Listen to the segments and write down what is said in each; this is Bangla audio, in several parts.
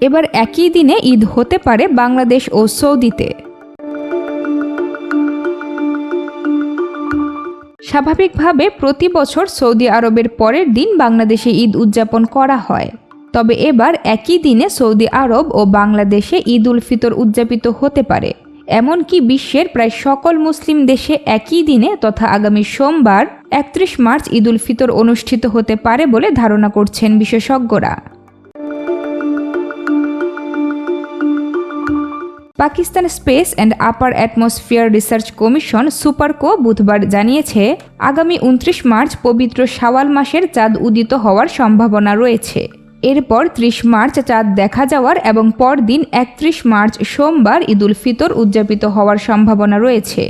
এবার একই দিনে ঈদ হতে পারে বাংলাদেশ ও সৌদিতে। স্বাভাবিকভাবে প্রতি বছর সৌদি আরবের পরের দিন বাংলাদেশে ঈদ উদযাপন করা হয়। তবে এবার একই দিনে সৌদি আরব ও বাংলাদেশে ঈদ উল ফিতর উদযাপিত হতে পারে। এমনকি বিশ্বের প্রায় সকল মুসলিম দেশে একই দিনে তথা আগামী সোমবার একত্রিশ মার্চ ঈদ উল ফিতর অনুষ্ঠিত হতে পারে বলে ধারণা করছেন বিশেষজ্ঞরা। Pakistan space and upper atmosphere research commission SUPARCO বুধবার জানিয়েছে, আগামী উনত্রিশ মার্চ পবিত্র শাওয়াল মাসের চাঁদ উদিত হওয়ার সম্ভাবনা রয়েছে। এরপর ত্রিশ মার্চ চাঁদ দেখা যাওয়ার এবং পরদিন একত্রিশ মার্চ সোমবার ঈদুল ফিতর উদযাপিত হওয়ার সম্ভাবনা রয়েছে।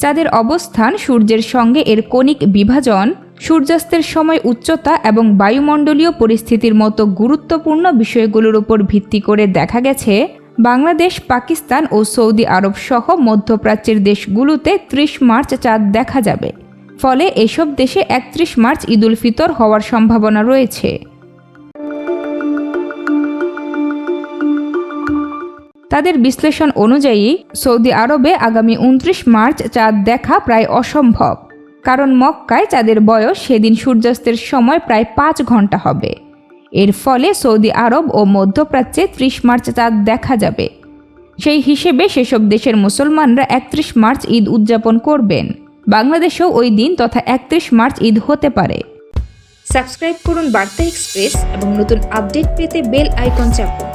চাঁদের অবস্থান সূর্যের সঙ্গে এর কণিক বিভাজন, সূর্যাস্তের সময় উচ্চতা এবং বায়ুমণ্ডলীয় পরিস্থিতির মতো গুরুত্বপূর্ণ বিষয়গুলোর উপর ভিত্তি করে দেখা গেছে। বাংলাদেশ, পাকিস্তান ও সৌদি আরব সহ মধ্যপ্রাচ্যের দেশগুলোতে ত্রিশ মার্চ চাঁদ দেখা যাবে। ফলে এসব দেশে একত্রিশ মার্চ ঈদুল ফিতর হওয়ার সম্ভাবনা রয়েছে। তাদের বিশ্লেষণ অনুযায়ী, সৌদি আরবে আগামী উনত্রিশ মার্চ চাঁদ দেখা প্রায় অসম্ভব। কারণ মক্কায় চাঁদের বয়স সেদিন সূর্যাস্তের সময় প্রায় পাঁচ ঘণ্টা হবে। এর ফলে সৌদি আরব ও মধ্যপ্রাচ্যে ত্রিশ মার্চ চাঁদ দেখা যাবে। সেই হিসেবে সেসব দেশের মুসলমানরা একত্রিশ মার্চ ঈদ উদযাপন করবেন। বাংলাদেশেও ওই দিন তথা একত্রিশ মার্চ ঈদ হতে পারে। সাবস্ক্রাইব করুন বার্তা এক্সপ্রেস এবং নতুন আপডেট পেতে বেল আইকন চাপুন।